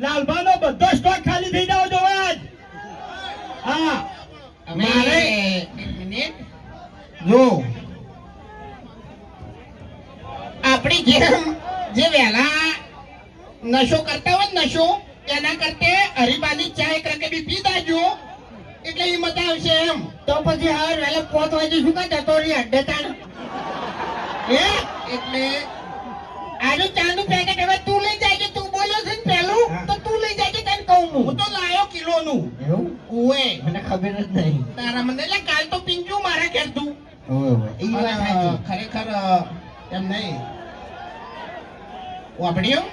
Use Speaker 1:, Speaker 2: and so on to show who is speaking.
Speaker 1: લાલભાનો બધો સ્ટોક ખાલી થઈ જાવ જોવે આજ હા. મારે જો.
Speaker 2: આપણી જેમ જે વહેલા નશો કરતા હોય નશો એના કરતે હરીબાની ચા એક રકેબી પી દાજો. એટલે એ મજા આવશે એમ.
Speaker 3: તો પછી હવે વહેલા પોત વાગે શું કા જતો રહી અડ્ડે તાણ?
Speaker 2: હે? એટલે આજુ ચાનું પેકેટ હવે કિલોનું.
Speaker 3: એવું?
Speaker 2: ઓએ.
Speaker 3: મને ખબર જ નહીં.
Speaker 2: તારા મને એટલે કાલ તો પિંજુ મારે ઘેર તું. ખરેખર એમ નહીં. વાપડ્યું